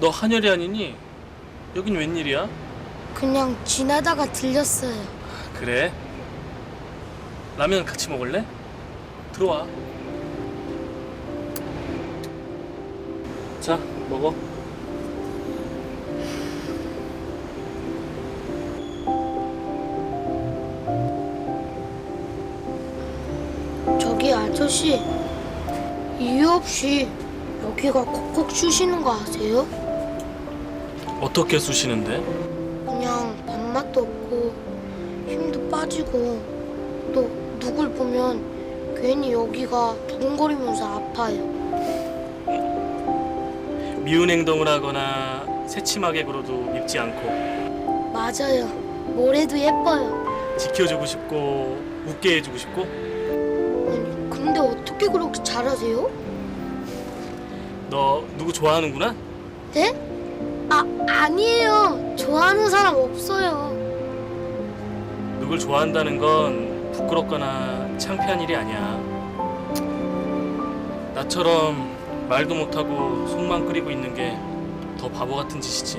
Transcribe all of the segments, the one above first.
너 한열이 아니니? 여긴 웬일이야? 그냥 지나다가 들렸어요. 그래? 라면 같이 먹을래? 들어와. 자, 먹어. 저기 아저씨 이유 없이 여기가 콕콕 쑤시는 거 아세요? 어떻게 쑤시는데? 그냥 밥맛도 없고 힘도 빠지고 또 누굴 보면 괜히 여기가 두근거리면서 아파요. 미운 행동을 하거나 새침하게 굴어도 밉지 않고 맞아요. 뭐래도 예뻐요. 지켜주고 싶고 웃게 해주고 싶고 아니 근데 어떻게 그렇게 잘하세요? 너 누구 좋아하는구나? 네? 아 아니에요. 좋아하는 사람 없어요. 누굴 좋아한다는 건 부끄럽거나 창피한 일이 아니야. 나처럼 말도 못하고 속만 끓이고 있는 게 더 바보 같은 짓이지.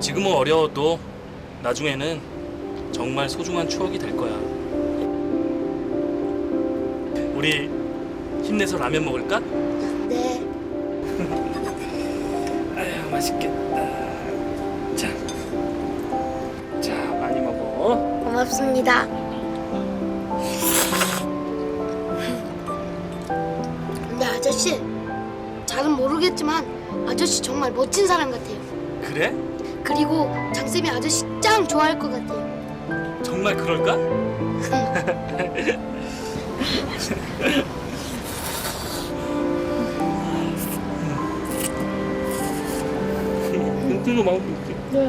지금은 어려워도 나중에는 정말 소중한 추억이 될 거야. 우리 힘내서 라면 먹을까? 맛있겠다. 자, 자 많이 먹어. 고맙습니다. 근데 아저씨, 잘은 모르겠지만 아저씨 정말 멋진 사람 같아요. 그래? 그리고 장쌤이 아저씨 짱 좋아할 것 같아요. 정말 그럴까? 뚱뚱이 마음